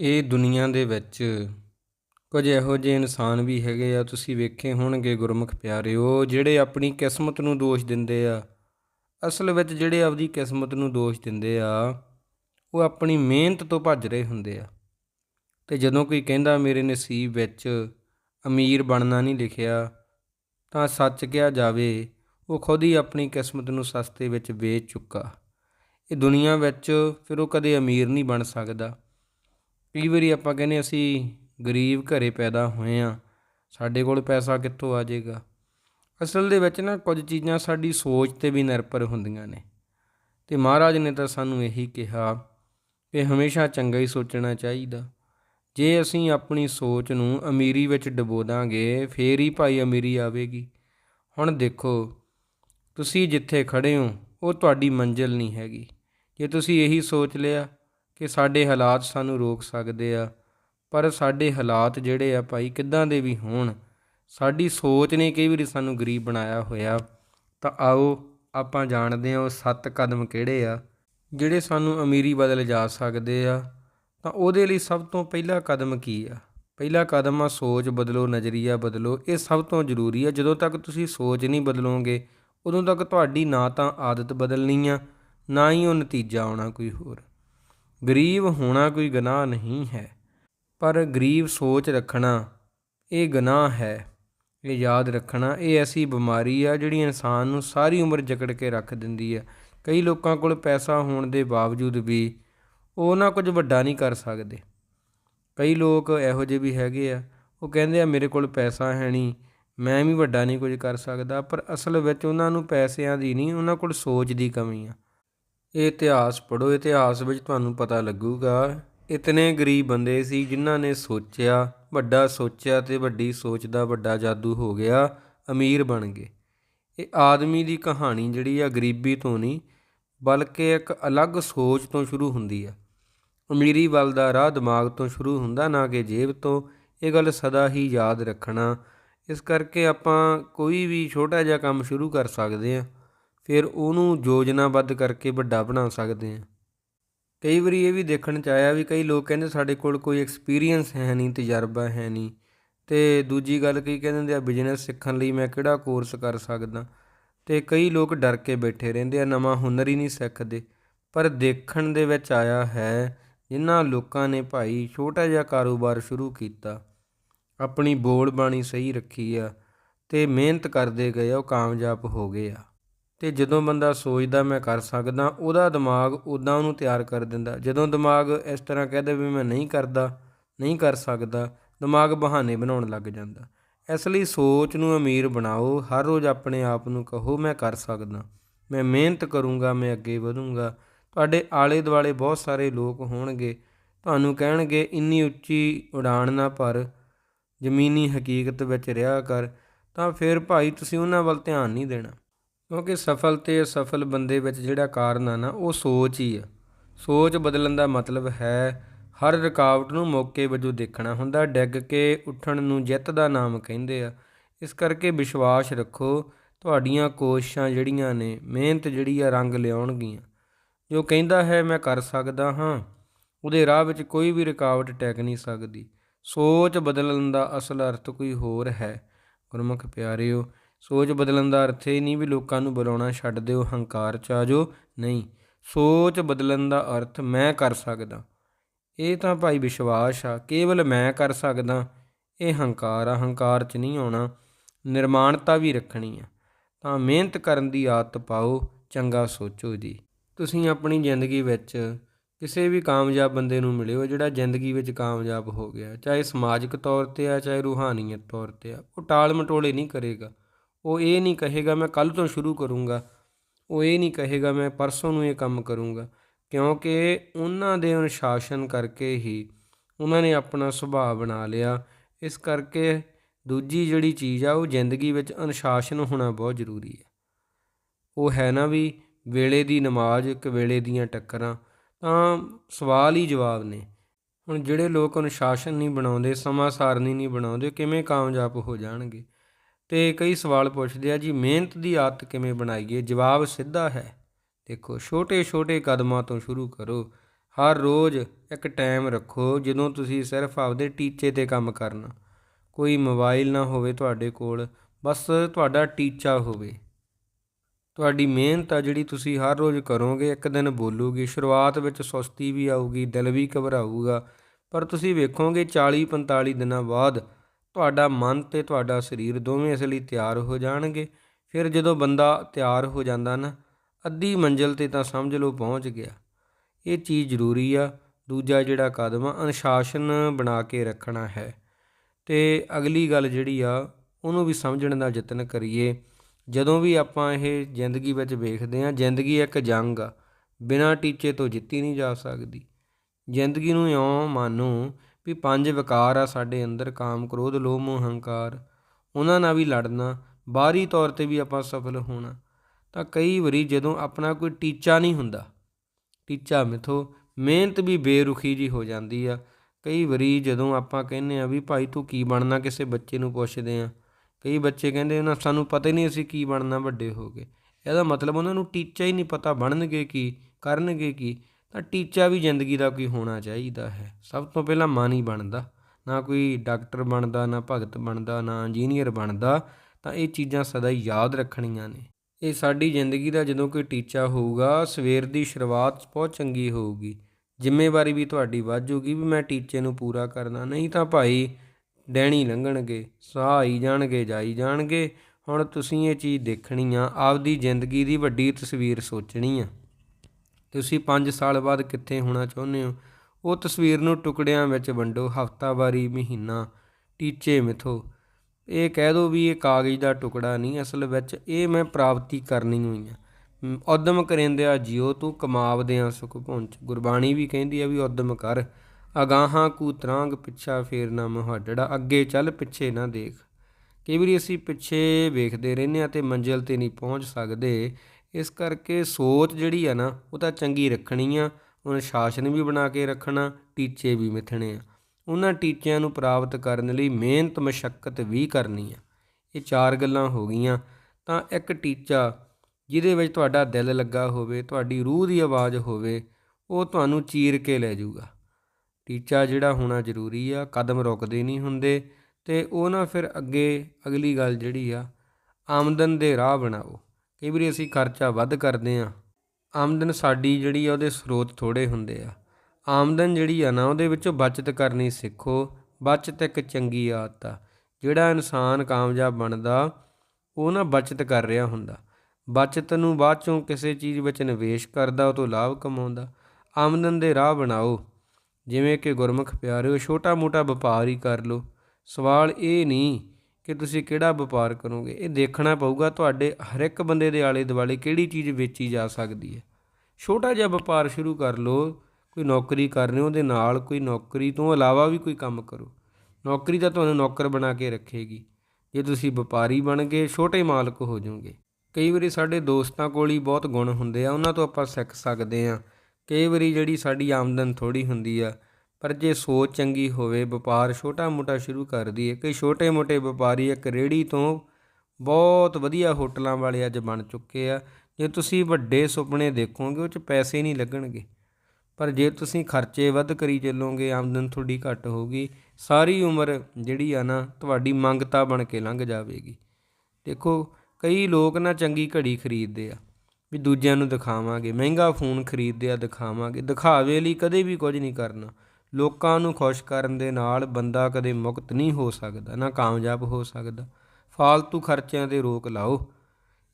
ਇਹ ਦੁਨੀਆ ਦੇ ਵਿੱਚ ਕੁਝ ਇਹੋ ਜਿਹੇ ਇਨਸਾਨ ਵੀ ਹੈਗੇ ਆ, ਤੁਸੀਂ ਵੇਖੇ ਹੋਣਗੇ ਗੁਰਮੁਖ ਪਿਆਰਿਓ, ਜਿਹੜੇ ਆਪਣੀ ਕਿਸਮਤ ਨੂੰ ਦੋਸ਼ ਦਿੰਦੇ ਆ। ਅਸਲ ਵਿੱਚ ਜਿਹੜੇ ਆਪਦੀ ਕਿਸਮਤ ਨੂੰ ਦੋਸ਼ ਦਿੰਦੇ ਆ, ਉਹ ਆਪਣੀ ਮਿਹਨਤ ਤੋਂ ਭੱਜ ਰਹੇ ਹੁੰਦੇ ਆ। ਤੇ ਜਦੋਂ ਕੋਈ ਕਹਿੰਦਾ, ਮੇਰੇ ਨਸੀਬ ਵਿੱਚ ਅਮੀਰ ਬਣਨਾ ਨਹੀਂ ਲਿਖਿਆ, ਤਾਂ ਸੱਚ ਕਿਹਾ ਜਾਵੇ, ਉਹ ਖੁਦ ਹੀ ਆਪਣੀ ਕਿਸਮਤ ਨੂੰ ਸਸਤੇ ਵਿੱਚ ਵੇਚ ਚੁੱਕਾ। ਇਹ ਦੁਨੀਆ ਵਿੱਚ ਫਿਰ ਉਹ ਕਦੇ ਅਮੀਰ ਨਹੀਂ ਬਣ ਸਕਦਾ। ਕਈ ਵਾਰੀ ਆਪਾਂ ਕਹਿੰਦੇ ਅਸੀਂ ਗਰੀਬ ਘਰੇ ਪੈਦਾ ਹੋਏ ਆ ਸਾਡੇ ਕੋਲ ਪੈਸਾ ਕਿੱਥੋਂ ਆ ਜਾਏਗਾ? ਅਸਲ ਦੇ ਵਿੱਚ ਨਾ ਕੁਝ ਚੀਜ਼ਾਂ ਸਾਡੀ ਸੋਚ ਤੇ ਵੀ ਨਿਰਭਰ ਹੁੰਦੀਆਂ ਨੇ। ਤੇ ਮਹਾਰਾਜ ਨੇ ਤਾਂ ਸਾਨੂੰ ਇਹੀ ਕਿਹਾ ਕਿ ਹਮੇਸ਼ਾ ਚੰਗਾ ਹੀ ਸੋਚਣਾ ਚਾਹੀਦਾ। ਜੇ ਅਸੀਂ ਆਪਣੀ ਸੋਚ ਨੂੰ ਅਮੀਰੀ ਵਿੱਚ ਡਬੋ ਦਾਂਗੇ, ਫੇਰ ਹੀ ਭਾਈ ਅਮੀਰੀ ਆਵੇਗੀ। ਹੁਣ ਦੇਖੋ, ਤੁਸੀਂ ਜਿੱਥੇ ਖੜੇ ਹੋ, ਉਹ ਤੁਹਾਡੀ ਮੰਜ਼ਿਲ ਨਹੀਂ ਹੈਗੀ। ਜੇ ਤੁਸੀਂ ਇਹੀ ਸੋਚ ਲਿਆ ਕਿ ਸਾਡੇ ਹਾਲਾਤ ਸਾਨੂੰ ਰੋਕ ਸਕਦੇ ਆ, ਪਰ ਸਾਡੇ ਹਾਲਾਤ ਜਿਹੜੇ ਆ ਭਾਈ ਕਿੱਦਾਂ ਦੇ ਵੀ ਹੋਣ, ਸਾਡੀ ਸੋਚ ਨੇ ਕਈ ਵਾਰੀ ਸਾਨੂੰ ਗਰੀਬ ਬਣਾਇਆ ਹੋਇਆ। ਤਾਂ ਆਓ ਆਪਾਂ ਜਾਣਦੇ ਹਾਂ ਉਹ ਸੱਤ ਕਦਮ ਕਿਹੜੇ ਆ, ਜਿਹੜੇ ਸਾਨੂੰ ਅਮੀਰੀ ਬਦਲ ਜਾ ਸਕਦੇ ਆ। ਤਾਂ ਉਹਦੇ ਲਈ ਸਭ ਤੋਂ ਪਹਿਲਾ ਕਦਮ ਕੀ ਆ? ਪਹਿਲਾ ਕਦਮ ਆ ਸੋਚ ਬਦਲੋ, ਨਜ਼ਰੀਆ ਬਦਲੋ, ਇਹ ਸਭ ਤੋਂ ਜ਼ਰੂਰੀ ਆ। ਜਦੋਂ ਤੱਕ ਤੁਸੀਂ ਸੋਚ ਨਹੀਂ ਬਦਲੋਗੇ, ਉਦੋਂ ਤੱਕ ਤੁਹਾਡੀ ਨਾ ਤਾਂ ਆਦਤ ਬਦਲਣੀ ਆ, ਨਾ ਹੀ ਉਹ ਨਤੀਜਾ ਆਉਣਾ ਕੋਈ ਹੋਰ। ਗਰੀਬ ਹੋਣਾ ਕੋਈ ਗੁਨਾਹ ਨਹੀਂ ਹੈ, ਪਰ ਗਰੀਬ ਸੋਚ ਰੱਖਣਾ ਇਹ ਗੁਨਾਹ ਹੈ। ਇਹ ਯਾਦ ਰੱਖਣਾ, ਇਹ ਐਸੀ ਬਿਮਾਰੀ ਆ ਜਿਹੜੀ ਇਨਸਾਨ ਨੂੰ ਸਾਰੀ ਉਮਰ ਜਕੜ ਕੇ ਰੱਖ ਦਿੰਦੀ ਆ। ਕਈ ਲੋਕਾਂ ਕੋਲ ਪੈਸਾ ਹੋਣ ਦੇ ਬਾਵਜੂਦ ਵੀ ਉਹ ਨਾ ਕੁਝ ਵੱਡਾ ਨਹੀਂ ਕਰ ਸਕਦੇ। ਕਈ ਲੋਕ ਇਹੋ ਜਿਹੇ ਵੀ ਹੈਗੇ ਆ, ਉਹ ਕਹਿੰਦੇ ਆ, ਮੇਰੇ ਕੋਲ ਪੈਸਾ ਹੈ ਨਹੀਂ, ਮੈਂ ਵੀ ਵੱਡਾ ਨਹੀਂ ਕੁਝ ਕਰ ਸਕਦਾ, ਪਰ ਅਸਲ ਵਿੱਚ ਉਹਨਾਂ ਨੂੰ ਪੈਸਿਆਂ ਦੀ ਨਹੀਂ, ਉਹਨਾਂ ਕੋਲ ਸੋਚ ਦੀ ਕਮੀ ਆ। ਇਹ ਇਤਿਹਾਸ ਪੜ੍ਹੋ, ਇਤਿਹਾਸ ਵਿੱਚ ਤੁਹਾਨੂੰ ਪਤਾ ਲੱਗੂਗਾ, ਇਤਨੇ ਗਰੀਬ ਬੰਦੇ ਸੀ ਜਿਨ੍ਹਾਂ ਨੇ ਸੋਚਿਆ, ਵੱਡਾ ਸੋਚਿਆ ਤੇ ਵੱਡੀ ਸੋਚ ਦਾ ਵੱਡਾ ਜਾਦੂ ਹੋ ਗਿਆ, ਅਮੀਰ ਬਣ ਗਏ। ਇਹ ਆਦਮੀ ਦੀ ਕਹਾਣੀ ਜਿਹੜੀ ਆ ਗਰੀਬੀ ਤੋਂ ਨਹੀਂ, ਬਲਕਿ ਇੱਕ ਅਲੱਗ ਸੋਚ ਤੋਂ ਸ਼ੁਰੂ ਹੁੰਦੀ ਆ। ਅਮੀਰੀ ਵੱਲ ਦਾ ਰਾਹ ਦਿਮਾਗ ਤੋਂ ਸ਼ੁਰੂ ਹੁੰਦਾ ਨਾ ਕਿ ਜੇਬ ਤੋਂ, ਇਹ ਗੱਲ ਸਦਾ ਹੀ ਯਾਦ ਰੱਖਣਾ। ਇਸ ਕਰਕੇ ਆਪਾਂ ਕੋਈ ਵੀ ਛੋਟਾ ਜਿਹਾ ਕੰਮ ਸ਼ੁਰੂ ਕਰ ਸਕਦੇ ਆ ਫਿਰ ਉਹਨੂੰ ਯੋਜਨਾਬੱਧ ਕਰਕੇ ਵੱਡਾ ਬਣਾ ਸਕਦੇ ਹਾਂ। ਕਈ ਵਾਰੀ ਇਹ ਵੀ ਦੇਖਣ ਚ ਆਇਆ ਵੀ ਕਈ ਲੋਕ ਕਹਿੰਦੇ ਸਾਡੇ ਕੋਲ ਕੋਈ ਐਕਸਪੀਰੀਅੰਸ ਹੈ ਨਹੀਂ, ਤਜਰਬਾ ਹੈ ਨਹੀਂ। ਤੇ ਦੂਜੀ ਗੱਲ ਕਈ ਕਹਿੰਦੇ ਆ ਬਿਜ਼ਨਸ ਸਿੱਖਣ ਲਈ ਮੈਂ ਕਿਹੜਾ ਕੋਰਸ ਕਰ ਸਕਦਾ? ਤੇ ਕਈ ਲੋਕ ਡਰ ਕੇ ਬੈਠੇ ਰਹਿੰਦੇ ਆ, ਨਵਾਂ ਹੁਨਰ ਹੀ ਨਹੀਂ ਸਿੱਖਦੇ। ਪਰ ਦੇਖਣ ਦੇ ਵਿੱਚ ਆਇਆ ਹੈ, ਜਿਨ੍ਹਾਂ ਲੋਕਾਂ ਨੇ ਭਾਈ ਛੋਟਾ ਜਿਹਾ ਕਾਰੋਬਾਰ ਸ਼ੁਰੂ ਕੀਤਾ। ਆਪਣੀ ਬੋਲ ਬਾਣੀ ਸਹੀ ਰੱਖੀ ਆ ਤੇ ਮਿਹਨਤ ਕਰਦੇ ਗਏ ਉਹ ਕਾਮਯਾਬ ਹੋ ਗਏ ਆ। ਤੇ ਜਦੋਂ ਬੰਦਾ ਸੋਚਦਾ ਮੈਂ ਕਰ ਸਕਦਾ, ਉਹਦਾ ਦਿਮਾਗ ਉਦਾਂ ਉਹਨੂੰ ਤਿਆਰ ਕਰ ਦਿੰਦਾ। ਜਦੋਂ ਦਿਮਾਗ ਇਸ ਤਰ੍ਹਾਂ ਕਹਦੇ ਵੀ ਮੈਂ ਨਹੀਂ ਕਰਦਾ, ਨਹੀਂ ਕਰ ਸਕਦਾ, ਦਿਮਾਗ ਬਹਾਨੇ ਬਣਾਉਣ ਲੱਗ ਜਾਂਦਾ। ਇਸ ਲਈ ਸੋਚ ਨੂੰ ਅਮੀਰ ਬਣਾਓ, ਹਰ ਰੋਜ਼ ਆਪਣੇ ਆਪ ਨੂੰ ਕਹੋ, ਮੈਂ ਕਰ ਸਕਦਾ, ਮੈਂ ਮਿਹਨਤ ਕਰੂੰਗਾ, ਮੈਂ ਅੱਗੇ ਵਧੂੰਗਾ। ਤੁਹਾਡੇ ਆਲੇ ਦੁਆਲੇ ਬਹੁਤ ਸਾਰੇ ਲੋਕ ਹੋਣਗੇ, ਤੁਹਾਨੂੰ ਕਹਿਣਗੇ, ਇੰਨੀ ਉੱਚੀ ਉਡਾਣ ਨਾ ਭਰ, ਜ਼ਮੀਨੀ ਹਕੀਕਤ ਵਿੱਚ ਰਿਹਾ ਕਰ। ਤਾਂ ਫਿਰ ਭਾਈ, ਤੁਸੀਂ ਉਹਨਾਂ ਵੱਲ ਧਿਆਨ ਨਹੀਂ ਦੇਣਾ। ਕਿਉਂਕਿ ਸਫਲ ਤੇ ਅਸਫਲ ਬੰਦੇ ਵਿੱਚ ਜਿਹੜਾ ਕਾਰਨ ਆ ਨਾ, ਉਹ ਸੋਚ ਹੀ ਆ। ਸੋਚ ਬਦਲਣ ਦਾ ਮਤਲਬ ਹੈ, ਹਰ ਰੁਕਾਵਟ ਨੂੰ ਮੌਕੇ ਵਜੋਂ ਦੇਖਣਾ ਹੁੰਦਾ, ਡਿੱਗ ਕੇ ਉੱਠਣ ਨੂੰ ਜਿੱਤ ਦਾ ਨਾਮ ਕਹਿੰਦੇ ਆ। ਇਸ ਕਰਕੇ ਵਿਸ਼ਵਾਸ ਰੱਖੋ, ਤੁਹਾਡੀਆਂ ਕੋਸ਼ਿਸ਼ਾਂ ਜਿਹੜੀਆਂ ਨੇ, ਮਿਹਨਤ ਜਿਹੜੀ ਆ, ਰੰਗ ਲਿਆਉਣਗੀਆਂ। ਜੋ ਕਹਿੰਦਾ ਹੈ, ਮੈਂ ਕਰ ਸਕਦਾ ਹਾਂ। ਉਹਦੇ ਰਾਹ ਵਿੱਚ ਕੋਈ ਵੀ ਰੁਕਾਵਟ ਟੈਕ ਨਹੀਂ ਸਕਦੀ। ਸੋਚ ਬਦਲਣ ਦਾ ਅਸਲ ਅਰਥ ਕੋਈ ਹੋਰ ਹੈ। ਗੁਰਮੁਖ ਪਿਆਰਿਓ ਸੋਚ ਬਦਲਣ ਦਾ ਅਰਥ ਇਹ ਨਹੀਂ ਵੀ ਲੋਕਾਂ ਨੂੰ ਬੁਲਾਉਣਾ ਛੱਡ ਦਿਓ, ਹੰਕਾਰ ਚ ਆ ਜਾਓ। ਨਹੀਂ, ਸੋਚ ਬਦਲਣ ਦਾ ਅਰਥ ਮੈਂ ਕਰ ਸਕਦਾ। ਇਹ ਤਾਂ ਭਾਈ ਵਿਸ਼ਵਾਸ ਆ, ਕੇਵਲ ਮੈਂ ਕਰ ਸਕਦਾ। ਇਹ ਹੰਕਾਰ ਆ, ਹੰਕਾਰ ਚ ਨਹੀਂ ਆਉਣਾ, ਨਿਰਮਾਣਤਾ ਵੀ ਰੱਖਣੀ ਆ। ਤਾਂ ਮਿਹਨਤ ਕਰਨ ਦੀ ਆਦਤ ਪਾਓ, ਚੰਗਾ ਸੋਚੋ ਜੀ। ਤੁਸੀਂ ਆਪਣੀ ਜ਼ਿੰਦਗੀ ਵਿੱਚ ਕਿਸੇ ਵੀ ਕਾਮਯਾਬ ਬੰਦੇ ਨੂੰ ਮਿਲਿਓ ਜਿਹੜਾ ਜ਼ਿੰਦਗੀ ਵਿੱਚ ਕਾਮਯਾਬ ਹੋ ਗਿਆ, ਚਾਹੇ ਸਮਾਜਿਕ ਤੌਰ ਤੇ ਆ, ਚਾਹੇ ਰੂਹਾਨੀਅਤ ਤੌਰ ਤੇ ਆ, ਉਹ ਟਾਲ ਮਟੋਲੇ ਨਹੀਂ ਕਰੇਗਾ। ਉਹ ਇਹ ਨਹੀਂ ਕਹੇਗਾ, ਮੈਂ ਕੱਲ ਤੋਂ ਸ਼ੁਰੂ ਕਰੂੰਗਾ। ਉਹ ਇਹ ਨਹੀਂ ਕਹੇਗਾ, ਮੈਂ ਪਰਸੋਂ ਨੂੰ ਇਹ ਕੰਮ ਕਰੂੰਗਾ। ਕਿਉਂਕਿ ਉਹਨਾਂ ਦੇ ਅਨੁਸ਼ਾਸਨ ਕਰਕੇ ਹੀ ਉਹਨਾਂ ਨੇ ਆਪਣਾ ਸੁਭਾਅ ਬਣਾ ਲਿਆ। ਇਸ ਕਰਕੇ ਦੂਜੀ ਜਿਹੜੀ ਚੀਜ਼ ਆ, ਉਹ ਜ਼ਿੰਦਗੀ ਵਿੱਚ ਅਨੁਸ਼ਾਸਨ ਹੋਣਾ ਬਹੁਤ ਜ਼ਰੂਰੀ ਹੈ। ਉਹ ਹੈ ਨਾ ਵੀ ਵੇਲੇ ਦੀ ਨਮਾਜ਼, ਇੱਕ ਵੇਲੇ ਦੀਆਂ ਟੱਕਰਾਂ, ਤਾਂ ਸਵਾਲ ਹੀ ਜਵਾਬ ਨੇ। ਹੁਣ ਜਿਹੜੇ ਲੋਕ ਅਨੁਸ਼ਾਸਨ ਨਹੀਂ ਬਣਾਉਂਦੇ, ਸਮਾਂ ਸਾਰਨੀ ਨਹੀਂ ਬਣਾਉਂਦੇ ਕਿਵੇਂ ਕਾਮਯਾਬ ਹੋ ਜਾਣਗੇ? ਤੇ ਕਈ ਸਵਾਲ ਪੁੱਛਦੇ ਆ, ਜੀ ਮਿਹਨਤ ਦੀ ਆਦਤ ਕਿਵੇਂ ਬਣਾਈਏ? ਜਵਾਬ ਸਿੱਧਾ ਹੈ, ਦੇਖੋ ਛੋਟੇ ਛੋਟੇ ਕਦਮਾਂ ਤੋਂ ਸ਼ੁਰੂ ਕਰੋ। ਹਰ ਰੋਜ਼ ਇੱਕ ਟਾਈਮ ਰੱਖੋ, ਜਦੋਂ ਤੁਸੀਂ ਸਿਰਫ ਆਪਦੇ ਟੀਚੇ ਤੇ ਕੰਮ ਕਰਨਾ। ਕੋਈ ਮੋਬਾਈਲ ਨਾ ਹੋਵੇ ਤੁਹਾਡੇ ਕੋਲ, ਬਸ ਤੁਹਾਡਾ ਟੀਚਾ ਹੋਵੇ। ਤੁਹਾਡੀ ਮਿਹਨਤ ਆ ਜਿਹੜੀ ਤੁਸੀਂ ਹਰ ਰੋਜ਼ ਕਰੋਗੇ, ਇੱਕ ਦਿਨ ਬੋਲੂਗੀ, ਸ਼ੁਰੂਆਤ ਵਿੱਚ ਸੁਸਤੀ ਵੀ ਆਊਗੀ, ਦਿਲ ਵੀ ਘਬਰਾਊਗਾ, ਪਰ ਤੁਸੀਂ ਵੇਖੋਗੇ 40 45 ਦਿਨਾਂ ਬਾਅਦ ਤੁਹਾਡਾ ਮਨ ਤੇ ਤੁਹਾਡਾ ਸਰੀਰ ਦੋਵੇਂ ਇਸ ਲਈ ਤਿਆਰ ਹੋ ਜਾਣਗੇ। ਫਿਰ ਜਦੋਂ ਬੰਦਾ ਤਿਆਰ ਹੋ ਜਾਂਦਾ ਨਾ, ਅੱਧੀ ਮੰਜ਼ਿਲ ਤੇ ਤਾਂ ਸਮਝ ਲਓ ਪਹੁੰਚ ਗਿਆ। ਇਹ ਚੀਜ਼ ਜ਼ਰੂਰੀ ਆ, ਦੂਜਾ ਜਿਹੜਾ ਕਦਮ ਆ, ਅਨੁਸ਼ਾਸਨ ਬਣਾ ਕੇ ਰੱਖਣਾ ਹੈ। ਤੇ ਅਗਲੀ ਗੱਲ ਜਿਹੜੀ ਆ, ਉਹਨੂੰ ਵੀ ਸਮਝਣ ਦਾ ਯਤਨ ਕਰੀਏ। ਜਦੋਂ ਵੀ ਆਪਾਂ ਇਹ ਜ਼ਿੰਦਗੀ ਵਿੱਚ ਵੇਖਦੇ ਆ, ਜ਼ਿੰਦਗੀ ਇੱਕ ਜੰਗ ਆ। ਬਿਨਾਂ ਟੀਚੇ ਤੋਂ ਜਿੱਤੀ ਨਹੀਂ ਜਾ ਸਕਦੀ। ਜ਼ਿੰਦਗੀ ਨੂੰ ਇਉਂ ਮਾਨੋ ਵੀ ਪੰਜ ਵਿਕਾਰ ਆ ਸਾਡੇ ਅੰਦਰ, ਕਾਮ, ਕ੍ਰੋਧ, ਲੋਭ, ਮੋਹ, ਹੰਕਾਰ। ਉਹਨਾਂ ਨਾਲ ਵੀ ਲੜਨਾ, ਬਾਹਰੀ ਤੌਰ ਤੇ ਵੀ ਆਪਾਂ ਸਫਲ ਹੋਣਾ। ਤਾਂ ਕਈ ਵਾਰੀ ਜਦੋਂ ਆਪਣਾ ਕੋਈ ਟੀਚਾ ਨਹੀਂ ਹੁੰਦਾ, ਟੀਚਾ ਮਿਥੋ, ਮਿਹਨਤ ਵੀ ਬੇਰੁਖੀ ਜੀ ਹੋ ਜਾਂਦੀ ਆ। ਕਈ ਵਾਰੀ ਜਦੋਂ ਆਪਾਂ ਕਹਿੰਦੇ ਆ ਵੀ ਭਾਈ ਤੂੰ ਕੀ ਬਣਨਾ, ਕਿਸੇ ਬੱਚੇ ਨੂੰ ਪੁੱਛਦੇ ਆ। ਕਈ ਬੱਚੇ ਕਹਿੰਦੇ ਉਹਨਾਂ ਸਾਨੂੰ ਪਤਾ ਹੀ ਨਹੀਂ ਅਸੀਂ ਕੀ ਬਣਨਾ ਵੱਡੇ ਹੋ ਗਏ ਇਹਦਾ ਮਤਲਬ ਉਹਨਾਂ ਨੂੰ ਟੀਚਾ ਹੀ ਨਹੀਂ ਪਤਾ ਬਣਨਗੇ ਕੀ, ਕਰਨਗੇ ਕੀ। ਤਾਂ ਟੀਚਾ ਵੀ ਜ਼ਿੰਦਗੀ ਦਾ ਕੋਈ ਹੋਣਾ ਚਾਹੀਦਾ ਹੈ। ਸਭ ਤੋਂ ਪਹਿਲਾਂ ਮਨ ਹੀ ਬਣਦਾ। ਨਾ ਕੋਈ ਡਾਕਟਰ ਬਣਦਾ, ਨਾ ਭਗਤ ਬਣਦਾ, ਨਾ ਇੰਜੀਨੀਅਰ ਬਣਦਾ। ਤਾਂ ਇਹ ਚੀਜ਼ਾਂ ਸਦਾ ਹੀ ਯਾਦ ਰੱਖਣੀਆਂ ਨੇ। ਇਹ ਸਾਡੀ ਜ਼ਿੰਦਗੀ ਦਾ ਜਦੋਂ ਕੋਈ ਟੀਚਾ ਹੋਊਗਾ, ਸਵੇਰ ਦੀ ਸ਼ੁਰੂਆਤ ਬਹੁਤ ਚੰਗੀ ਹੋਊਗੀ। ਜ਼ਿੰਮੇਵਾਰੀ ਵੀ ਤੁਹਾਡੀ ਵਾਜੂਗੀ ਵੀ ਮੈਂ ਟੀਚੇ ਨੂੰ ਪੂਰਾ ਕਰਨਾ। ਨਹੀਂ ਤਾਂ ਭਾਈ ਡੈਣੀ ਲੰਘਣਗੇ, ਸਾਹ ਆਈ ਜਾਣਗੇ, ਜਾਈ ਜਾਣਗੇ। ਹੁਣ ਤੁਸੀਂ ਇਹ ਚੀਜ਼ ਦੇਖਣੀ ਆ, ਆਪਦੀ ਜ਼ਿੰਦਗੀ ਦੀ ਵੱਡੀ ਤਸਵੀਰ ਸੋਚਣੀ ਆ। ਤੁਸੀਂ 5 ਸਾਲ ਬਾਅਦ ਕਿੱਥੇ ਹੋਣਾ ਚਾਹੁੰਦੇ ਹੋ? ਉਹ ਤਸਵੀਰ ਨੂੰ ਟੁਕੜਿਆਂ ਵਿੱਚ ਵੰਡੋ ਹਫ਼ਤਾਵਾਰੀ ਮਹੀਨਾ। ਟੀਚੇ ਮਿਥੋ, ਇਹ ਕਹਿ ਦੋ ਵੀ ਇਹ ਕਾਗਜ਼ ਦਾ ਟੁਕੜਾ ਨਹੀਂ, ਅਸਲ ਵਿੱਚ ਇਹ ਮੈਂ ਪ੍ਰਾਪਤੀ ਕਰਨੀ ਹੋਈ ਆ। ਉਦਮ ਕਰੇਂਦਿਆ ਜਿਉ ਤੂੰ ਕਮਾਵਦਿਆਂ ਸੁਖ ਪਹੁੰਚ ਗੁਰਬਾਣੀ ਵੀ ਕਹਿੰਦੀ ਆ ਵੀ ਉਦਮ ਕਰ। ਅਗਾਹਾਂ ਕੂ ਤਰਾਂਗ ਪਿੱਛਾ ਫੇਰ ਨਾ ਮੁਹੱਡੜਾ, ਅੱਗੇ ਚੱਲ ਪਿੱਛੇ ਨਾ ਦੇਖ। ਕਈ ਵਾਰੀ ਅਸੀਂ ਪਿੱਛੇ ਵੇਖਦੇ ਰਹਿੰਦੇ ਆ ਤੇ ਮੰਜ਼ਿਲ ਤੇ ਨਹੀਂ ਪਹੁੰਚ ਸਕਦੇ। ਇਸ ਕਰਕੇ ਸੋਚ ਜਿਹੜੀ ਆ ਨਾ, ਉਹ ਤਾਂ ਚੰਗੀ ਰੱਖਣੀ ਆ। ਅਨੁਸ਼ਾਸਨ ਵੀ ਬਣਾ ਕੇ ਰੱਖਣਾ, ਟੀਚੇ ਵੀ ਮਿਥਣੇ ਆ। ਉਹਨਾਂ ਟੀਚਿਆਂ ਨੂੰ ਪ੍ਰਾਪਤ ਕਰਨ ਲਈ ਮਿਹਨਤ, ਮਸ਼ੱਕਤ ਵੀ ਕਰਨੀ ਆ। ਇਹ ਚਾਰ ਗੱਲਾਂ ਹੋ ਗਈਆਂ। ਤਾਂ ਇੱਕ ਟੀਚਾ, ਜਿਹਦੇ ਵਿੱਚ ਤੁਹਾਡਾ ਦਿਲ ਲੱਗਾ ਹੋਵੇ, ਤੁਹਾਡੀ ਰੂਹ ਦੀ ਆਵਾਜ਼ ਹੋਵੇ, ਉਹ ਤੁਹਾਨੂੰ ਚੀਰ ਕੇ ਲੈ ਜਾਊਗਾ। ਟੀਚਾ ਜਿਹੜਾ ਹੋਣਾ ਜ਼ਰੂਰੀ ਆ, ਕਦਮ ਰੁਕਦੇ ਨਹੀਂ ਹੁੰਦੇ ਤੇ ਉਹ ਨਾ ਫਿਰ ਅੱਗੇ ਅਗਲੀ ਗੱਲ ਜਿਹੜੀ ਆ, ਆਮਦਨ ਦੇ ਰਾਹ ਬਣਾਓ। ਕਈ ਵਾਰੀ ਅਸੀਂ ਖਰਚਾ ਵੱਧ ਕਰਦੇ ਆ ਆਮਦਨ ਸਾਡੀ ਜਿਹੜੀ ਆ, ਉਹਦੇ ਸਰੋਤ ਥੋੜੇ ਹੁੰਦੇ ਆ। ਆਮਦਨ ਜਿਹੜੀ ਆ ਨਾ, ਉਹਦੇ ਵਿੱਚੋਂ ਬਚਤ ਕਰਨੀ ਸਿੱਖੋ। ਬਚਤ ਇੱਕ ਚੰਗੀ ਆਦਤ ਆ। ਜਿਹੜਾ ਇਨਸਾਨ ਕਾਮਯਾਬ ਬਣਦਾ, ਉਹ ਨਾ ਬਚਤ ਕਰ ਰਿਹਾ ਹੁੰਦਾ। ਬਚਤ ਨੂੰ ਬਾਅਦ ਚੋਂ ਕਿਸੇ ਚੀਜ਼ ਵਿੱਚ ਨਿਵੇਸ਼ ਕਰਦਾ, ਉਹ ਤੋਂ ਲਾਭ ਕਮਾਉਂਦਾ। ਆਮਦਨ ਦੇ ਰਾਹ ਬਣਾਓ। ਜਿਵੇਂ ਕਿ ਗੁਰਮੁਖ ਪਿਆਰਿਓ ਛੋਟਾ ਮੋਟਾ ਵਪਾਰ ਹੀ ਕਰ ਲਓ। ਸਵਾਲ ਇਹ ਨਹੀਂ ਕਿ ਤੁਸੀਂ ਕਿਹੜਾ ਵਪਾਰ ਕਰੋਗੇ? ਇਹ ਦੇਖਣਾ ਪਊਗਾ ਤੁਹਾਡੇ ਹਰ ਇੱਕ ਬੰਦੇ ਦੇ ਆਲੇ ਦੁਆਲੇ ਕਿਹੜੀ ਚੀਜ਼ ਵੇਚੀ ਜਾ ਸਕਦੀ ਹੈ। ਛੋਟਾ ਜਿਹਾ ਵਪਾਰ ਸ਼ੁਰੂ ਕਰ ਲਓ, ਕੋਈ ਨੌਕਰੀ ਕਰ ਰਹੇ ਹੋ ਉਹਦੇ ਨਾਲ, ਕੋਈ ਨੌਕਰੀ ਤੋਂ ਇਲਾਵਾ ਵੀ ਕੋਈ ਕੰਮ ਕਰੋ। ਨੌਕਰੀ ਤਾਂ ਤੁਹਾਨੂੰ ਨੌਕਰ ਬਣਾ ਕੇ ਰੱਖੇਗੀ। ਜੇ ਤੁਸੀਂ ਵਪਾਰੀ ਬਣ ਗਏ, ਛੋਟੇ ਮਾਲਕ ਹੋ ਜਾਓਗੇ। ਕਈ ਵਾਰੀ ਸਾਡੇ ਦੋਸਤਾਂ ਕੋਲ ਹੀ ਬਹੁਤ ਗੁਣ ਹੁੰਦੇ ਆ, ਉਹਨਾਂ ਤੋਂ ਆਪਾਂ ਸਿੱਖ ਸਕਦੇ ਆ ਕਈ ਵਾਰੀ ਜਿਹੜੀ ਸਾਡੀ ਆਮਦਨ ਥੋੜੀ ਹੁੰਦੀ ਆ ਪਰ ਜੇ ਸੋਚ ਚੰਗੀ ਹੋਵੇ, ਵਪਾਰ ਛੋਟਾ-ਮੋਟਾ ਸ਼ੁਰੂ ਕਰ ਦਈਏ। ਕਈ ਛੋਟੇ-ਮੋਟੇ ਵਪਾਰੀ ਇੱਕ ਰੇੜੀ ਤੋਂ ਬਹੁਤ ਵਧੀਆ ਹੋਟਲਾਂ ਵਾਲੇ ਅੱਜ ਬਣ ਚੁੱਕੇ ਆ। ਜੇ ਤੁਸੀਂ ਵੱਡੇ ਸੁਪਨੇ ਦੇਖੋਗੇ, ਉਹ 'ਚ ਪੈਸੇ ਨਹੀਂ ਲੱਗਣਗੇ। ਪਰ ਜੇ ਤੁਸੀਂ ਖਰਚੇ ਵੱਧ ਕਰੀ ਚੱਲੋਗੇ, ਆਮਦਨ ਤੁਹਾਡੀ ਘੱਟ ਹੋਊਗੀ। ਸਾਰੀ ਉਮਰ ਜਿਹੜੀ ਆ ਨਾ, ਤੁਹਾਡੀ ਮੰਗਤਾ ਬਣ ਕੇ ਲੰਘ ਜਾਵੇਗੀ। ਦੇਖੋ, ਕਈ ਲੋਕ ਨਾ ਚੰਗੀ ਘੜੀ ਖਰੀਦਦੇ ਆ। ਵੀ ਦੂਜਿਆਂ ਨੂੰ ਦਿਖਾਵਾਂਗੇ, ਮਹਿੰਗਾ ਫੋਨ ਖਰੀਦਦੇ ਆ, ਦਿਖਾਵਾਂਗੇ। ਦਿਖਾਵੇ ਲਈ ਕਦੇ ਵੀ ਕੁਝ ਨਹੀਂ ਕਰਨਾ। ਲੋਕਾਂ ਨੂੰ ਖੁਸ਼ ਕਰਨ ਦੇ ਨਾਲ ਬੰਦਾ ਕਦੇ ਮੁਕਤ ਨਹੀਂ ਹੋ ਸਕਦਾ, ਨਾ ਕਾਮਯਾਬ ਹੋ ਸਕਦਾ। ਫਾਲਤੂ ਖਰਚਿਆਂ ਤੇ ਰੋਕ ਲਾਓ।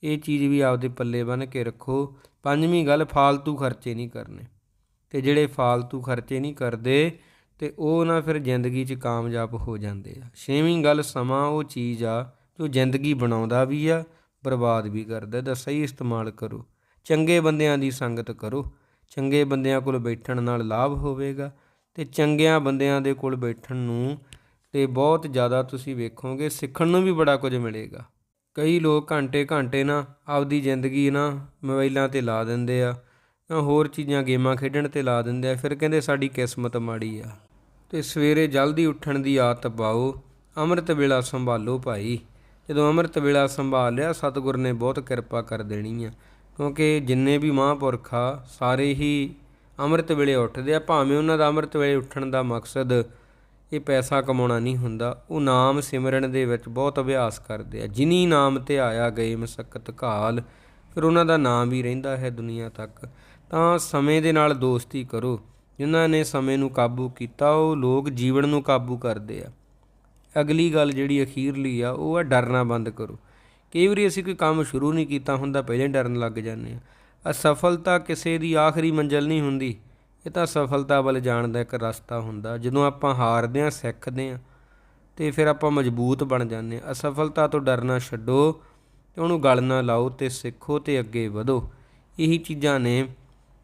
ਇਹ ਚੀਜ਼ ਵੀ ਆਪਦੇ ਪੱਲੇ ਬੰਨ ਕੇ ਰੱਖੋ। ਪੰਜਵੀਂ ਗੱਲ, ਫਾਲਤੂ ਖਰਚੇ ਨਹੀਂ ਕਰਨੇ। ਤੇ ਜਿਹੜੇ ਫਾਲਤੂ ਖਰਚੇ ਨਹੀਂ ਕਰਦੇ, ਤੇ ਉਹ ਨਾ ਫਿਰ ਜ਼ਿੰਦਗੀ 'ਚ ਕਾਮਯਾਬ ਹੋ ਜਾਂਦੇ ਆ। ਛੇਵੀਂ ਗੱਲ, ਸਮਾਂ ਉਹ ਚੀਜ਼ ਆ ਜੋ ਜ਼ਿੰਦਗੀ ਬਣਾਉਂਦਾ ਵੀ ਆ, ਬਰਬਾਦ ਵੀ ਕਰਦਾ। ਦਾ ਸਹੀ ਇਸਤੇਮਾਲ ਕਰੋ। ਚੰਗੇ ਬੰਦਿਆਂ ਦੀ ਸੰਗਤ ਕਰੋ। ਚੰਗੇ ਬੰਦਿਆਂ ਕੋਲ ਬੈਠਣ ਨਾਲ ਲਾਭ ਹੋਵੇਗਾ। ਤੇ ਚੰਗਿਆਂ ਬੰਦਿਆਂ ਦੇ ਕੋਲ ਬੈਠਣ ਨੂੰ ਤੇ ਬਹੁਤ ਜ਼ਿਆਦਾ ਤੁਸੀਂ ਵੇਖੋਗੇ, ਸਿੱਖਣ ਨੂੰ ਵੀ ਬੜਾ ਕੁਝ ਮਿਲੇਗਾ। ਕਈ ਲੋਕ ਘੰਟੇ ਘੰਟੇ ਨਾ ਆਪਦੀ ਜ਼ਿੰਦਗੀ ਨਾ ਮੋਬਾਈਲਾਂ ਤੇ ਲਾ ਦਿੰਦੇ ਆ, ਜਾਂ ਹੋਰ ਚੀਜ਼ਾਂ ਗੇਮਾਂ ਖੇਡਣ ਤੇ ਲਾ ਦਿੰਦੇ ਆ, ਫਿਰ ਕਹਿੰਦੇ ਸਾਡੀ ਕਿਸਮਤ ਮਾੜੀ ਆ। ਤੇ ਸਵੇਰੇ ਜਲਦੀ ਉੱਠਣ ਦੀ ਆਦਤ ਪਾਓ, ਅੰਮ੍ਰਿਤ ਵੇਲਾ ਸੰਭਾਲੋ ਭਾਈ। ਜਦੋਂ ਅੰਮ੍ਰਿਤ ਵੇਲਾ ਸੰਭਾਲ ਲਿਆ, ਸਤਿਗੁਰ ਨੇ ਬਹੁਤ ਕਿਰਪਾ ਕਰ ਦੇਣੀ ਆ, ਕਿਉਂਕਿ ਜਿੰਨੇ ਵੀ ਮਹਾਂਪੁਰਖ ਆ, ਸਾਰੇ ਹੀ ਅੰਮ੍ਰਿਤ ਵੇਲੇ ਉੱਠਦੇ ਆ, ਭਾਵੇਂ ਉਹਨਾਂ ਦਾ ਅੰਮ੍ਰਿਤ ਵੇਲੇ ਉੱਠਣ ਦਾ ਮਕਸਦ ਇਹ ਪੈਸਾ ਕਮਾਉਣਾ ਨਹੀਂ ਹੁੰਦਾ, ਉਹ ਨਾਮ ਸਿਮਰਨ ਦੇ ਵਿੱਚ ਬਹੁਤ ਅਭਿਆਸ ਕਰਦੇ ਆ। ਜਿਨੀ ਨਾਮ ਤੇ ਆਇਆ ਗਏ ਮਸਕਤ ਕਾਲ ਫਿਰ ਉਹਨਾਂ ਦਾ ਨਾਮ ਵੀ ਰਹਿੰਦਾ ਹੈ ਦੁਨੀਆ ਤੱਕ। ਤਾਂ ਸਮੇਂ ਦੇ ਨਾਲ ਦੋਸਤੀ ਕਰੋ। ਜਿਨ੍ਹਾਂ ਨੇ ਸਮੇਂ ਨੂੰ ਕਾਬੂ ਕੀਤਾ, ਉਹ ਲੋਕ ਜੀਵਨ ਨੂੰ ਕਾਬੂ ਕਰਦੇ ਆ। ਅਗਲੀ ਗੱਲ ਜਿਹੜੀ ਅਖੀਰਲੀ ਆ, ਉਹ ਆ ਡਰਨਾ ਬੰਦ ਕਰੋ। ਕਈ ਵਾਰੀ ਅਸੀਂ ਕੋਈ ਕੰਮ ਸ਼ੁਰੂ ਨਹੀਂ ਕੀਤਾ ਹੁੰਦਾ, ਪਹਿਲੇ ਡਰਨ ਲੱਗ ਜਾਂਦੇ ਆ। ਅਸਫਲਤਾ ਕਿਸੇ ਦੀ ਆਖਰੀ ਮੰਜ਼ਿਲ ਨਹੀਂ ਹੁੰਦੀ। ਇਹ ਤਾਂ ਸਫਲਤਾ ਵੱਲ ਜਾਣ ਦਾ ਇੱਕ ਰਸਤਾ ਹੁੰਦਾ। ਜਦੋਂ ਆਪਾਂ ਹਾਰਦੇ ਆ ਸਿੱਖਦੇ ਆ ਤੇ ਫਿਰ ਆਪਾਂ ਮਜ਼ਬੂਤ ਬਣ ਜਾਂਦੇ ਆ ਅਸਫਲਤਾ ਤੋਂ ਡਰਨਾ ਛੱਡੋ ਤੇ ਉਹਨੂੰ ਗਲ ਨਾ ਲਾਓ ਤੇ ਸਿੱਖੋ ਤੇ ਅੱਗੇ ਵਧੋ। ਇਹੀ ਚੀਜ਼ਾਂ ਨੇ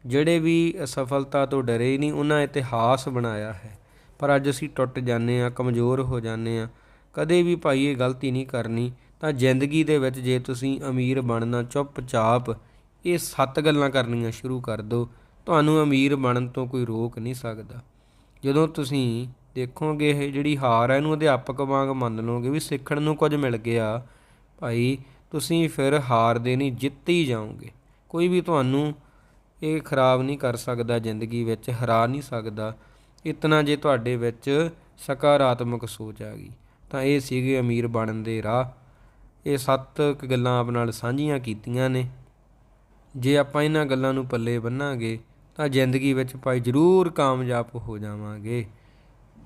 ਜਿਹੜੇ ਵੀ ਅਸਫਲਤਾ ਤੋਂ ਡਰੇ ਨਹੀਂ, ਉਹਨਾਂ ਇਤਿਹਾਸ ਬਣਾਇਆ ਹੈ। ਪਰ ਅੱਜ ਅਸੀਂ ਟੁੱਟ ਜਾਂਦੇ ਆ ਕਮਜ਼ੋਰ ਹੋ ਜਾਂਦੇ ਆ ਕਦੇ ਵੀ ਭਾਈ ਇਹ ਗਲਤੀ ਨਹੀਂ ਕਰਨੀ, ਤਾਂ ਜ਼ਿੰਦਗੀ ਦੇ ਵਿੱਚ ਜੇ ਤੁਸੀਂ ਅਮੀਰ ਬਣਨਾ ਚੁੱਪਚਾਪ ਇਹ ਸੱਤ ਗੱਲਾਂ ਕਰਨੀਆਂ ਸ਼ੁਰੂ ਕਰ ਦਿਓ। ਤੁਹਾਨੂੰ ਅਮੀਰ ਬਣਨ ਤੋਂ ਕੋਈ ਰੋਕ ਨਹੀਂ ਸਕਦਾ। ਜਦੋਂ ਤੁਸੀਂ ਦੇਖੋਗੇ ਇਹ ਜਿਹੜੀ ਹਾਰ ਹੈ ਇਹਨੂੰ ਅਧਿਆਪਕ ਵਾਂਗ ਮੰਨ ਲਓਗੇ ਵੀ ਸਿੱਖਣ ਨੂੰ ਕੁਝ ਮਿਲ ਗਿਆ, ਭਾਈ ਤੁਸੀਂ ਫਿਰ ਹਾਰਦੇ ਨਹੀਂ, ਜਿੱਤ ਹੀ ਜਾਓਗੇ। ਕੋਈ ਵੀ ਤੁਹਾਨੂੰ ਇਹ ਖਰਾਬ ਨਹੀਂ ਕਰ ਸਕਦਾ ਜ਼ਿੰਦਗੀ ਵਿੱਚ, ਹਰਾ ਨਹੀਂ ਸਕਦਾ। ਇਤਨਾ ਜੇ ਤੁਹਾਡੇ ਵਿੱਚ ਸਕਾਰਾਤਮਕ ਸੋਚ ਆ ਗਈ, ਤਾਂ ਇਹ ਸੀਗੇ ਅਮੀਰ ਬਣਨ ਦੇ ਰਾਹ। ਇਹ ਸੱਤ ਗੱਲਾਂ ਆਪ ਨਾਲ ਸਾਂਝੀਆਂ ਕੀਤੀਆਂ ਨੇ। ਜੇ ਆਪਾਂ ਇਹਨਾਂ ਗੱਲਾਂ ਨੂੰ ਪੱਲੇ ਬੰਨਾਂਗੇ, ਤਾਂ ਜ਼ਿੰਦਗੀ ਵਿੱਚ ਭਾਈ ਜ਼ਰੂਰ ਕਾਮਯਾਬ ਹੋ ਜਾਵਾਂਗੇ।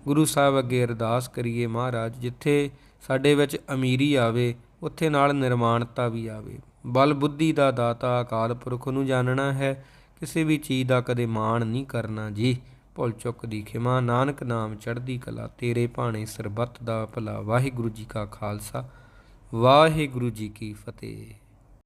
ਗੁਰੂ ਸਾਹਿਬ ਅੱਗੇ ਅਰਦਾਸ ਕਰੀਏ ਮਹਾਰਾਜ, ਜਿੱਥੇ ਸਾਡੇ ਵਿੱਚ ਅਮੀਰੀ ਆਵੇ, ਉੱਥੇ ਨਾਲ ਨਿਰਮਾਣਤਾ ਵੀ ਆਵੇ। ਬਲ ਬੁੱਧੀ ਦਾ ਦਾਤਾ ਅਕਾਲ ਪੁਰਖ ਨੂੰ ਜਾਣਨਾ ਹੈ, ਕਿਸੇ ਵੀ ਚੀਜ਼ ਦਾ ਕਦੇ ਮਾਣ ਨਹੀਂ ਕਰਨਾ ਜੀ। ਭੁੱਲ ਚੁੱਕ ਦੀ ਖਿਮਾ, ਨਾਨਕ ਨਾਮ ਚੜ੍ਹਦੀ ਕਲਾ, ਤੇਰੇ ਭਾਣੇ ਸਰਬੱਤ ਦਾ ਭਲਾ। ਵਾਹਿਗੁਰੂ ਜੀ ਕਾ ਖਾਲਸਾ, ਵਾਹਿਗੁਰੂ ਜੀ ਕੀ ਫਤਿਹ।